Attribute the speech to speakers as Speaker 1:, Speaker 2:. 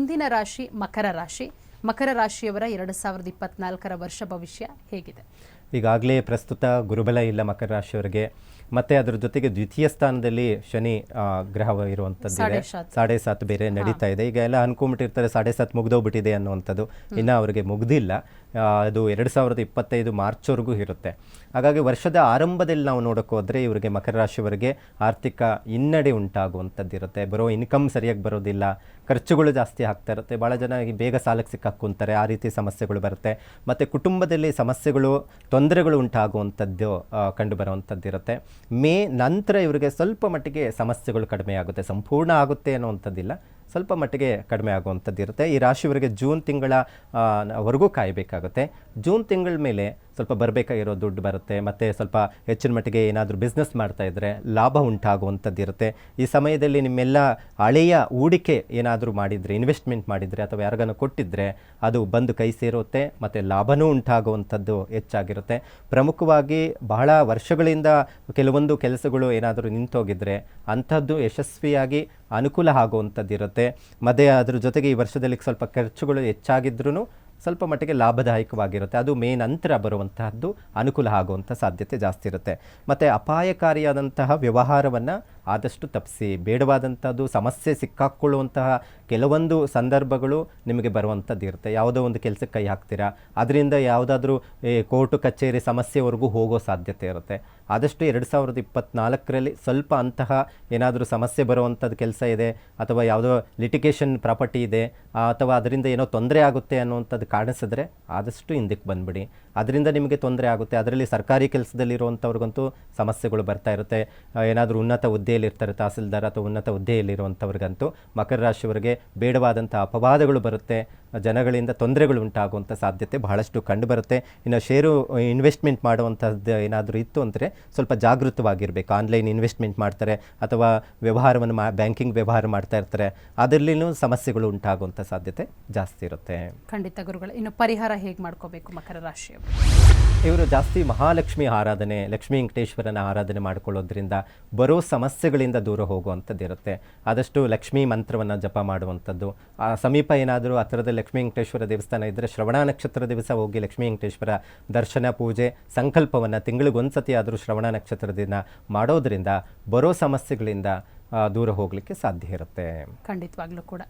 Speaker 1: ಮುಂದಿನ ರಾಶಿ ಮಕರ ರಾಶಿ. ಮಕರ ರಾಶಿಯವರ ಎರಡು ಸಾವಿರದ ಇಪ್ಪತ್ನಾಲ್ಕರ ವರ್ಷ ಭವಿಷ್ಯ ಹೇಗಿದೆ.
Speaker 2: ಈಗಾಗಲೇ ಪ್ರಸ್ತುತ ಗುರುಬಲ ಇಲ್ಲ ಮಕರ ರಾಶಿಯವರಿಗೆ. ಮತ್ತೆ ಅದರ ಜೊತೆಗೆ ದ್ವಿತೀಯ ಸ್ಥಾನದಲ್ಲಿ ಶನಿ ಗ್ರಹ ಇರುವಂಥದ್ದು
Speaker 1: ಸಾಡೆ ಸಾತ್.
Speaker 2: ಬೇರೆ ನಡೀತಾ ಇದೆ. ಈಗ ಎಲ್ಲ ಅನ್ಕೊಂಬಿಟ್ಟಿರ್ತಾರೆ ಸಾಡೆ ಸಾತ್ ಮುಗ್ದೋಗ್ಬಿಟ್ಟಿದೆ ಅನ್ನುವಂಥದ್ದು ಇನ್ನು ಅವರಿಗೆ ಮುಗ್ದಿಲ್ಲ. ಅದು ಎರಡು ಸಾವಿರದ ಇಪ್ಪತ್ತೈದು ಮಾರ್ಚ್ವರೆಗೂ ಇರುತ್ತೆ. ಹಾಗಾಗಿ ವರ್ಷದ ಆರಂಭದಲ್ಲಿ ನಾವು ನೋಡೋಕೆ ಹೋದರೆ ಇವರಿಗೆ ಮಕರ ರಾಶಿಯವರಿಗೆ ಆರ್ಥಿಕ ಹಿನ್ನಡೆ ಉಂಟಾಗುವಂಥದ್ದು ಇರುತ್ತೆ ಬರೋ ಇನ್ಕಮ್ ಸರಿಯಾಗಿ ಬರೋದಿಲ್ಲ ಖರ್ಚುಗಳು ಜಾಸ್ತಿ ಆಗ್ತಾ ಇರುತ್ತೆ. ಭಾಳ ಜನ ಬೇಗ ಸಾಲಕ್ಕೆ ಸಿಕ್ಕಾಕ್ಕೊಂತಾರೆ ಆ ರೀತಿ ಸಮಸ್ಯೆಗಳು ಬರುತ್ತೆ. ಮತ್ತು ಕುಟುಂಬದಲ್ಲಿ ಸಮಸ್ಯೆಗಳು ತೊಂದರೆಗಳು ಉಂಟಾಗುವಂಥದ್ದು ಆ, ಕಂಡು ಬರುವಂಥದ್ದು ಇರುತ್ತೆ ಮೇ ನಂತರ ಇವರಿಗೆ ಸ್ವಲ್ಪ ಮಟ್ಟಿಗೆ ಸಮಸ್ಯೆಗಳು ಕಡಿಮೆ ಆಗುತ್ತೆ ಸಂಪೂರ್ಣ ಆಗುತ್ತೆ ಅನ್ನುವಂಥದ್ದಿಲ್ಲ. ಸ್ವಲ್ಪ ಮಟ್ಟಿಗೆ ಕಡಿಮೆ ಆಗುವಂಥದ್ದು ಇರುತ್ತೆ ಈ ರಾಶಿಯವರಿಗೆ ಜೂನ್ ತಿಂಗಳ ವರೆಗೂ ಕಾಯಬೇಕಾಗುತ್ತೆ. ಜೂನ್ ತಿಂಗಳ ಮೇಲೆ ಸ್ವಲ್ಪ ಬರಬೇಕಾಗಿರೋ ದುಡ್ಡು ಬರುತ್ತೆ, ಮತ್ತು ಸ್ವಲ್ಪ ಹೆಚ್ಚಿನ ಮಟ್ಟಿಗೆ ಏನಾದರೂ ಬಿಸ್ನೆಸ್ ಮಾಡ್ತಾ ಇದ್ದರೆ ಲಾಭ ಉಂಟಾಗುವಂಥದ್ದು ಇರುತ್ತೆ. ಈ ಸಮಯದಲ್ಲಿ ನಿಮ್ಮೆಲ್ಲ ಹಳೆಯ ಹೂಡಿಕೆ ಏನಾದರೂ ಮಾಡಿದರೆ ಇನ್ವೆಸ್ಟ್ಮೆಂಟ್ ಮಾಡಿದರೆ ಅಥವಾ ಯಾರಿಗಾನ ಕೊಟ್ಟಿದ್ದರೆ ಅದು ಬಂದು ಕೈ ಸೇರುತ್ತೆ, ಮತ್ತು ಲಾಭನೂ ಉಂಟಾಗುವಂಥದ್ದು ಹೆಚ್ಚಾಗಿರುತ್ತೆ. ಪ್ರಮುಖವಾಗಿ ಬಹಳ ವರ್ಷಗಳಿಂದ ಕೆಲವೊಂದು ಕೆಲಸಗಳು ಏನಾದರೂ ನಿಂತೋಗಿದ್ರೆ ಅಂಥದ್ದು ಯಶಸ್ವಿಯಾಗಿ ಅನುಕೂಲ ಆಗುವಂಥದ್ದು ಇರುತ್ತೆ ಮತ್ತು ಅದ್ರ ಜೊತೆಗೆ ಈ ವರ್ಷದಲ್ಲಿ ಸ್ವಲ್ಪ ಖರ್ಚುಗಳು ಹೆಚ್ಚಾಗಿದ್ರೂ ಸ್ವಲ್ಪ ಮಟ್ಟಿಗೆ ಲಾಭದಾಯಕವಾಗಿರುತ್ತೆ. ಅದು ಮೇ ನಂತರ ಬರುವಂತಹದ್ದು ಅನುಕೂಲ ಆಗುವಂಥ ಸಾಧ್ಯತೆ ಜಾಸ್ತಿ ಇರುತ್ತೆ. ಮತ್ತು ಅಪಾಯಕಾರಿಯಾದಂತಹ ವ್ಯವಹಾರವನ್ನು ಆದಷ್ಟು ತಪ್ಪಿಸಿ ಬೇಡವಾದಂಥದ್ದು ಸಮಸ್ಯೆ ಸಿಕ್ಕಾಕ್ಕೊಳ್ಳುವಂತಹ ಕೆಲವೊಂದು ಸಂದರ್ಭಗಳು ನಿಮಗೆ ಬರುವಂಥದ್ದು ಇರುತ್ತೆ. ಯಾವುದೋ ಒಂದು ಕೆಲಸಕ್ಕೆ ಕೈ ಹಾಕ್ತೀರಾ? ಅದರಿಂದ ಯಾವುದಾದ್ರೂ ಕೋರ್ಟು ಕಚೇರಿ ಸಮಸ್ಯೆವರೆಗೂ ಹೋಗೋ ಸಾಧ್ಯತೆ ಇರುತ್ತೆ. ಆದಷ್ಟು ಎರಡು ಸಾವಿರದ ಇಪ್ಪತ್ತ್ನಾಲ್ಕರಲ್ಲಿ ಸ್ವಲ್ಪ ಅಂತಹ ಏನಾದರೂ ಸಮಸ್ಯೆ ಬರುವಂಥದ್ದು ಕೆಲಸ ಇದೆ, ಅಥವಾ ಯಾವುದೋ ಲಿಟಿಗೇಷನ್ ಪ್ರಾಪರ್ಟಿ ಇದೆ, ಅಥವಾ ಅದರಿಂದ ಏನೋ ತೊಂದರೆ ಆಗುತ್ತೆ ಅನ್ನುವಂಥದ್ದು ಕಾಣಿಸಿದ್ರೆ ಆದಷ್ಟು ಹಿಂದಕ್ಕೆ ಬಂದ್ಬಿಡಿ. ಅದರಿಂದ ನಿಮಗೆ ತೊಂದರೆ ಆಗುತ್ತೆ. ಅದರಲ್ಲಿ ಸರ್ಕಾರಿ ಕೆಲಸದಲ್ಲಿರುವಂಥವ್ರಿಗಂತೂ ಸಮಸ್ಯೆಗಳು ಬರ್ತಾ ಇರುತ್ತೆ. ಏನಾದರೂ ಉನ್ನತ ಹುದ್ದೆಯಲ್ಲಿ ಇರ್ತಾರೆ ತಹಸೀಲ್ದಾರ್ ಅಥವಾ ಉನ್ನತ ಹುದ್ದೆಯಲ್ಲಿರುವಂಥವ್ರಿಗಂತೂ, ಮಕರ ರಾಶಿಯವರಿಗೆ ಬೇಡವಾದಂಥ ಅಪವಾದಗಳು ಬರುತ್ತೆ. ಜನಗಳಿಂದ ತೊಂದರೆಗಳು ಉಂಟಾಗುವಂಥ ಸಾಧ್ಯತೆ ಬಹಳಷ್ಟು ಕಂಡುಬರುತ್ತೆ. ಇನ್ನು ಷೇರು ಇನ್ವೆಸ್ಟ್ಮೆಂಟ್ ಮಾಡುವಂಥದ್ದು ಏನಾದರೂ ಇತ್ತು ಅಂದರೆ ಸ್ವಲ್ಪ ಜಾಗೃತವಾಗಿರಬೇಕು. ಆನ್ಲೈನ್ ಇನ್ವೆಸ್ಟ್ಮೆಂಟ್ ಮಾಡ್ತಾರೆ ಅಥವಾ ವ್ಯವಹಾರವನ್ನು ಮಾ ಬ್ಯಾಂಕಿಂಗ್ ವ್ಯವಹಾರ ಮಾಡ್ತಾ ಇರ್ತಾರೆ. ಅದರಲ್ಲಿನೂ ಸಮಸ್ಯೆಗಳು ಉಂಟಾಗುವಂಥ ಸಾಧ್ಯತೆ ಜಾಸ್ತಿ ಇರುತ್ತೆ.
Speaker 1: ಖಂಡಿತ ಗುರುಗಳು ಇನ್ನು ಪರಿಹಾರ ಹೇಗೆ ಮಾಡ್ಕೋಬೇಕು ಮಕರ ರಾಶಿಯವರು?
Speaker 2: ಇವರು ಜಾಸ್ತಿ ಮಹಾಲಕ್ಷ್ಮಿ ಆರಾಧನೆ ಲಕ್ಷ್ಮೀ ವೆಂಕಟೇಶ್ವರನ ಆರಾಧನೆ ಮಾಡ್ಕೊಳ್ಳೋದ್ರಿಂದ ಬರೋ ಸಮಸ್ಯೆಗಳಿಂದ ದೂರ ಹೋಗುವಂಥದ್ದು ಇರುತ್ತೆ ಆದಷ್ಟು ಲಕ್ಷ್ಮೀ ಮಂತ್ರವನ್ನು ಜಪ ಮಾಡುವಂಥದ್ದು. ಆ ಸಮೀಪ ಏನಾದರೂ ಹತ್ತಿರದ ಲಕ್ಷ್ಮೀ ವೆಂಕಟೇಶ್ವರ ದೇವಸ್ಥಾನ ಇದ್ದರೆ ಶ್ರವಣ ನಕ್ಷತ್ರ ದಿವಸ ಹೋಗಿ ಲಕ್ಷ್ಮೀ ವೆಂಕಟೇಶ್ವರ ದರ್ಶನ, ಪೂಜೆ, ಸಂಕಲ್ಪವನ್ನು ತಿಂಗಳಿಗೊಂದ್ಸತಿ ಆದರೂ ಶ್ರವಣ ನಕ್ಷತ್ರ ದಿನ ಮಾಡೋದರಿಂದ ಬರೋ ಸಮಸ್ಯೆಗಳಿಂದ ದೂರ ಹೋಗಲಿಕ್ಕೆ ಸಾಧ್ಯ ಇರುತ್ತೆ.
Speaker 1: ಖಂಡಿತವಾಗ್ಲೂ ಕೂಡ.